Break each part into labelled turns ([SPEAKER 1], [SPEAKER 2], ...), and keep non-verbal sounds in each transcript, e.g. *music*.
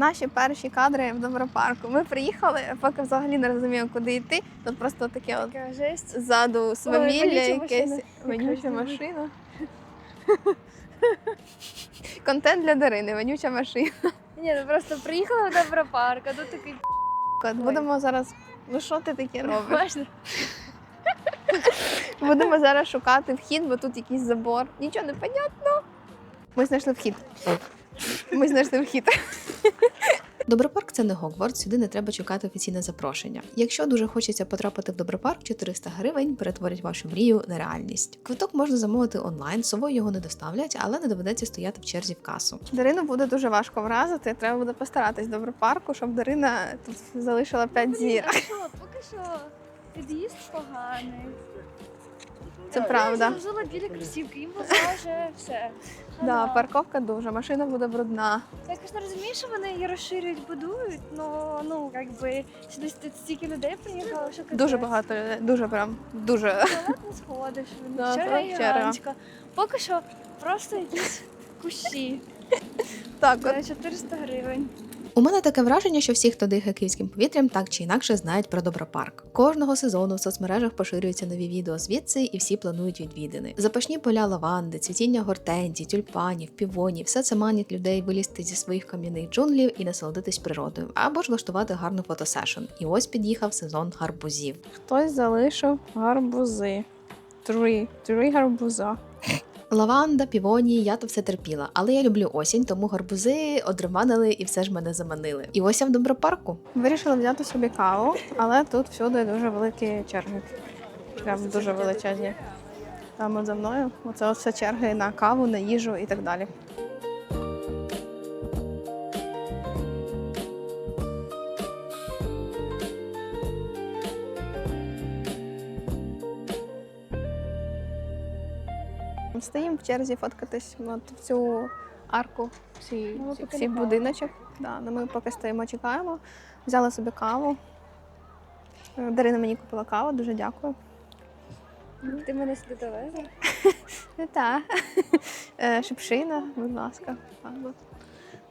[SPEAKER 1] наші перші кадри в Добропарку. Ми приїхали, поки взагалі не розуміємо, куди йти. Тут просто таке от
[SPEAKER 2] жесть.
[SPEAKER 1] ззаду свавілля, якесь вонюча машина. *laughs* Контент для Дарини, вонюча машина.
[SPEAKER 2] Ні, ну просто приїхала в Добропарк, а тут такий
[SPEAKER 1] Будемо зараз. Ну що ти таке робиш? *laughs* Будемо зараз шукати вхід, бо тут якийсь забор. Нічого не понятно. Ми знайшли вхід. Ми знайшли вхід.
[SPEAKER 3] Добропарк це не Гогвартс, сюди не треба чекати офіційне запрошення. Якщо дуже хочеться потрапити в Добропарк, 400 гривень перетворять вашу мрію на реальність. Квиток можна замовити онлайн, з собою його не доставлять, але не доведеться стояти в черзі в касу.
[SPEAKER 1] Дарину буде дуже важко вразити. Треба буде постаратись в Добропарку, щоб Дарина тут залишила 5 зір.
[SPEAKER 2] Що, поки що під'їзд поганий.
[SPEAKER 1] Це правда.
[SPEAKER 2] Я взяла білі кросівки, їм вже все.
[SPEAKER 1] Да, парковка дуже, машина буде брудна.
[SPEAKER 2] Я, звісно, розумію, що вони її розширюють, будують, але ну, якби сюди стільки людей приїхало, що
[SPEAKER 1] Дуже багато людей, дуже прям, дуже.
[SPEAKER 2] Туалет не сходиш,
[SPEAKER 1] Да,
[SPEAKER 2] черга
[SPEAKER 1] так, черга.
[SPEAKER 2] Поки що просто якісь кущі
[SPEAKER 1] Так, от
[SPEAKER 2] за 400 гривень.
[SPEAKER 3] У мене таке враження, що всі, хто дихає київським повітрям, так чи інакше знають про Добропарк. Кожного сезону в соцмережах поширюються нові відео звідси, і всі планують відвідини. Запашні поля лаванди, цвітіння гортензій, тюльпанів, півонів все це манить людей вилізти зі своїх кам'яних джунглів і насолодитись природою, або ж влаштувати гарну фотосешн. І ось під'їхав сезон гарбузів.
[SPEAKER 1] хтось залишив гарбузи. Три. Три гарбуза.
[SPEAKER 3] Лаванда, півонії, я то все терпіла, але я люблю осінь, тому гарбузи одреманили і все ж мене заманили. І ось я в Добропарку.
[SPEAKER 1] Вирішила взяти собі каву, але тут всюди дуже великі черги. Прям дуже величезні. Там за мною. Оце все черги на каву, на їжу і так далі. Стоїмо в черзі фоткатись от в цю арку, всі,
[SPEAKER 2] Ну,
[SPEAKER 1] всі, будиночок. Да, ну ми поки стоїмо, чекаємо. Взяла собі каву. Е, Дарина мені купила каву, дуже дякую.
[SPEAKER 2] Ти мене сюди довезла? *laughs*
[SPEAKER 1] Так. Е, Шипшина, будь ласка.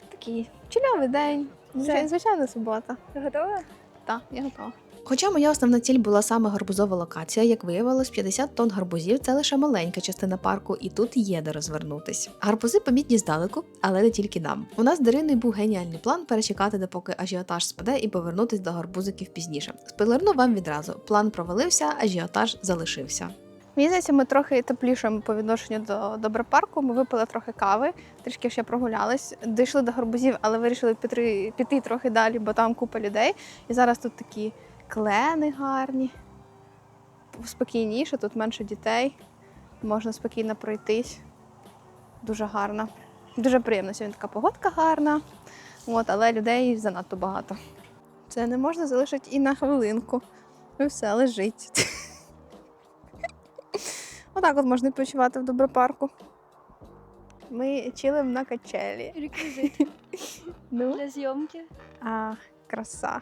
[SPEAKER 1] Такий чільовий день. Звичайно, субота.
[SPEAKER 2] Ти готова?
[SPEAKER 1] Так, я готова.
[SPEAKER 3] Хоча моя основна ціль була саме гарбузова локація, як виявилось, 50 тонн гарбузів це лише маленька частина парку, і тут є де розвернутись. Гарбузи помітні здалеку, але не тільки нам. У нас з Дариною був геніальний план перечекати, допоки ажіотаж спаде, і повернутись до гарбузиків пізніше. Спойлерну вам відразу. План провалився, ажіотаж залишився.
[SPEAKER 1] Мені ми трохи теплішимо по відношенню до Добропарку. Ми випили трохи кави, трішки ще прогулялись. Дійшли до гарбузів, але вирішили піти, піти трохи далі, бо там купа людей. І зараз тут такі клени гарні, спокійніше, тут менше дітей, можна спокійно пройтись. Дуже гарно. Дуже приємно. Сьогодні така погодка гарна, от, але людей занадто багато. Це не можна залишити і на хвилинку. І все лежить. *laughs* Отак от можна відпочивати в Добропарку. Ми чилимо на качелі.
[SPEAKER 2] Реквізит *laughs*
[SPEAKER 1] Ну,
[SPEAKER 2] для зйомки.
[SPEAKER 1] а, краса.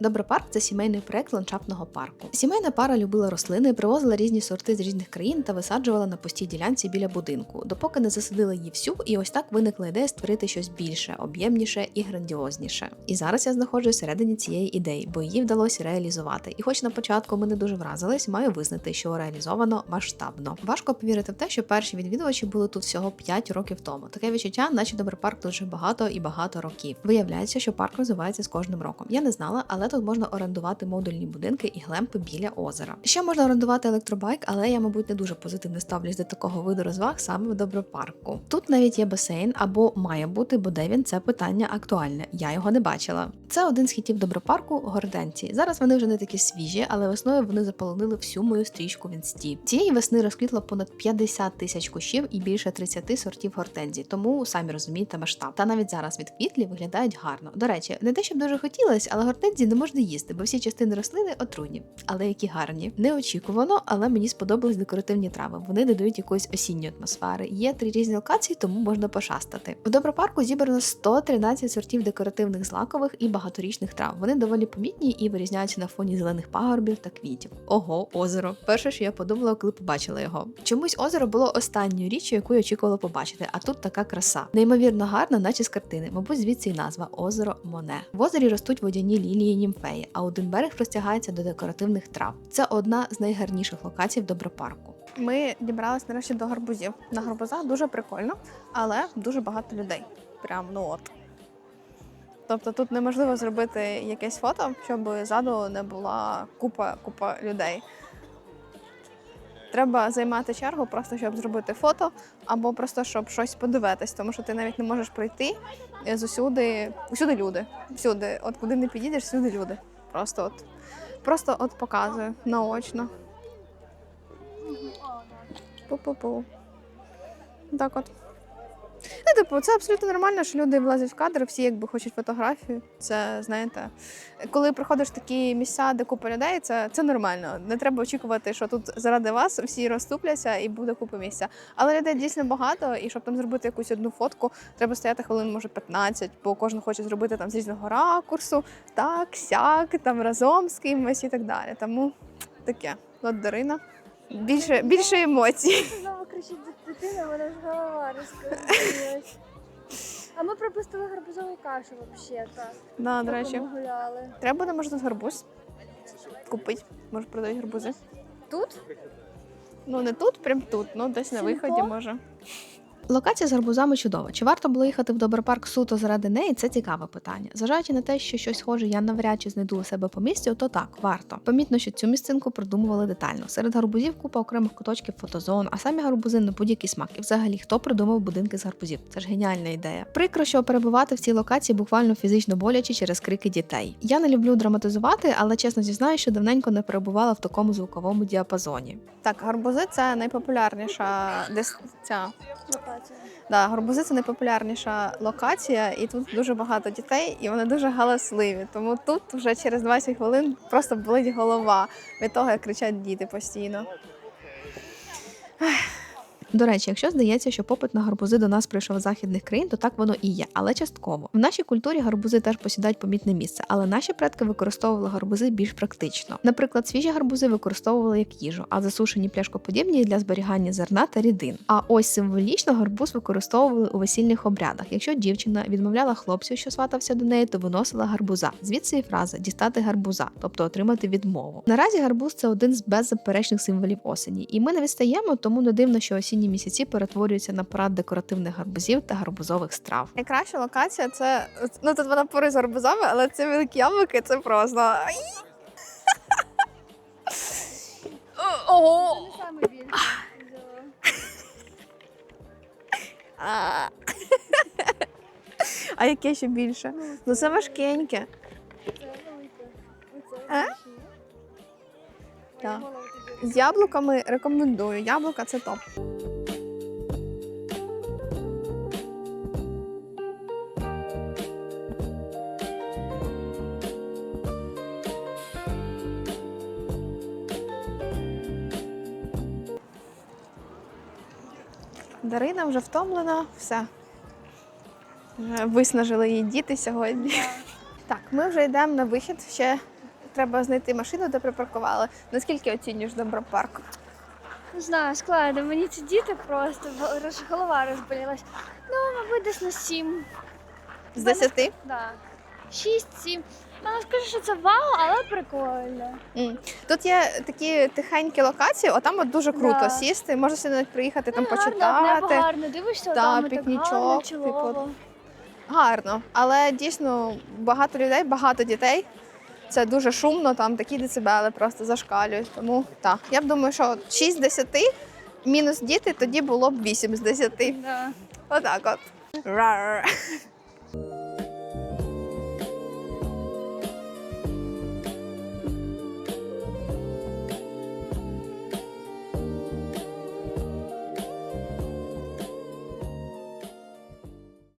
[SPEAKER 3] Добропарк це сімейний проект ландшафтного парку. Сімейна пара любила рослини, привозила різні сорти з різних країн та висаджувала на пустій ділянці біля будинку, допоки не засадила її всю, і ось так виникла ідея створити щось більше, об'ємніше і грандіозніше. І зараз я знаходжусь всередині цієї ідеї, бо її вдалося реалізувати. І хоч на початку ми не дуже вразились, маю визнати, що реалізовано масштабно. Важко повірити в те, що перші відвідувачі були тут всього 5 років тому. Таке відчуття, наче Добропарк тут вже багато і багато років. Виявляється, що парк розвивається з кожним роком. Я не знала, але тут можна орендувати модульні будинки і глемпи біля озера. Ще можна орендувати електробайк, але я, мабуть, не дуже позитивно ставлюсь до такого виду розваг саме в Добропарку. Тут навіть є басейн або має бути, бо де він це питання актуальне. Я його не бачила. Це один з хітів Добропарку гортенції. Зараз вони вже не такі свіжі, але весною вони заполонили всю мою стрічку в інсті. Цієї весни розквітло понад 50 тисяч кущів і більше 30 сортів гортензій, тому самі розумієте масштаб. Та навіть зараз від квітлі виглядають гарно. До речі, не те, щоб дуже хотілося, але гортензії можна їсти, бо всі частини рослини отруйні, але які гарні. Неочікувано, але мені сподобались декоративні трави. Вони додають якоїсь осінньої атмосфери. Є три різні локації, тому можна пошастати. У добропарку зібрано 113 сортів декоративних злакових і багаторічних трав. Вони доволі помітні і вирізняються на фоні зелених пагорбів та квітів. Ого, озеро. Перше, що я подумала, коли побачила його. Чомусь озеро було останньою річчю, яку я очікувала побачити, а тут така краса. Неймовірно гарна, наче з картини. Мабуть, звідси і назва озеро Моне. В озері ростуть водяні лілії німфеї, а один берег простягається до декоративних трав. Це одна з найгарніших локацій в добропарку.
[SPEAKER 1] Ми дібрались нарешті до гарбузів. На гарбузах дуже прикольно, але дуже багато людей. Прям ну от. Тобто тут неможливо зробити якесь фото, щоб ззаду не була купа, купа людей. Треба займати чергу, просто щоб зробити фото, або просто щоб щось подивитись, тому що ти навіть не можеш пройти е, з усюди. Усюди люди. Всюди. От куди не підійдеш, всюди люди. Просто от. Просто от показую наочно. Пу-пу-пу. Так от. Ну, типу, це абсолютно нормально, що люди влазять в кадр, всі якби хочуть фотографію. Це, знаєте, коли приходиш в такі місця, де купа людей, це, це нормально. Не треба очікувати, що тут заради вас всі розступляться і буде купа місця. Але людей дійсно багато, і щоб там зробити якусь одну фотку, треба стояти хвилин, може, 15, бо кожен хоче зробити там з різного ракурсу, так, сяк, там разом з кимось і так далі. Тому таке. От Дарина. Більше, більше емоцій.
[SPEAKER 2] Кричить дитина, мене ж голова розкрилась. А ми пропустили гарбузову кашу взагалі. так.
[SPEAKER 1] Да, до речі.
[SPEAKER 2] ми гуляли.
[SPEAKER 1] Треба буде, може, тут гарбуз купити. Може, продають гарбузи.
[SPEAKER 2] Тут?
[SPEAKER 1] Ну, не тут, прям тут, ну десь на виході може.
[SPEAKER 3] Локація з гарбузами чудова. Чи варто було їхати в добропарк суто заради неї? Це цікаве питання. Зважаючи на те, що щось схоже я навряд чи знайду у себе по місті, то так, варто. Помітно, що цю місцинку продумували детально. Серед гарбузів купа окремих куточків фотозон, а самі гарбузи на будь-який смак. І взагалі, хто придумав будинки з гарбузів? Це ж геніальна ідея. Прикро, що перебувати в цій локації буквально фізично боляче через крики дітей. Я не люблю драматизувати, але чесно зізнаю, що давненько не перебувала в такому звуковому діапазоні.
[SPEAKER 1] Так, гарбузи це найпопулярніша десь ця. Да, гарбузи це найпопулярніша локація, і тут дуже багато дітей, і вони дуже галасливі. Тому тут вже через 20 хвилин просто болить голова від того, як кричать діти постійно.
[SPEAKER 3] До речі, якщо здається, що попит на гарбузи до нас прийшов з західних країн, то так воно і є, але частково. В нашій культурі гарбузи теж посідають помітне місце, але наші предки використовували гарбузи більш практично. Наприклад, свіжі гарбузи використовували як їжу, а засушені пляшкоподібні для зберігання зерна та рідин. А ось символічно гарбуз використовували у весільних обрядах. Якщо дівчина відмовляла хлопцю, що сватався до неї, то виносила гарбуза. Звідси і фраза дістати гарбуза, тобто отримати відмову. Наразі гарбуз це один з беззаперечних символів осені, і ми не відстаємо, тому не дивно, що осінні місяці перетворюються на парад декоративних гарбузів та гарбузових страв.
[SPEAKER 1] Найкраща локація це ну тут вона поруч з гарбузами, але це великі яблуки, це просто. Ого! А. Яке ще більше? Ну це важкеньке. А? Так. З яблуками рекомендую. Яблука це топ. Дарина вже втомлена, все. Виснажили її діти сьогодні. Так, ми вже йдемо на вихід. Ще треба знайти машину, де припаркували. Наскільки оцінюєш добропарк?
[SPEAKER 2] Не знаю, складно. Мені ці діти просто роз- голова розболілась. Ну, мабуть, десь на сім.
[SPEAKER 1] З 10?
[SPEAKER 2] Да. Шість-сім. Ну, не скажу, що це вау, але прикольно.
[SPEAKER 1] М. Тут є такі тихенькі локації, отам от дуже круто
[SPEAKER 2] Да.
[SPEAKER 1] сісти, можна сюди навіть приїхати там
[SPEAKER 2] Ну, гарно, небо
[SPEAKER 1] почитати.
[SPEAKER 2] гарно, дивишся,
[SPEAKER 1] Та,
[SPEAKER 2] там так
[SPEAKER 1] пікнічок,
[SPEAKER 2] гарно,
[SPEAKER 1] типу,
[SPEAKER 2] чолово.
[SPEAKER 1] Гарно, але дійсно багато людей, багато дітей. Це дуже шумно, там такі децибели просто зашкалюють. Тому так, я б думаю, що 6 з 10 мінус діти, тоді було б 8 з 10.
[SPEAKER 2] Да.
[SPEAKER 1] Отак от. Rar.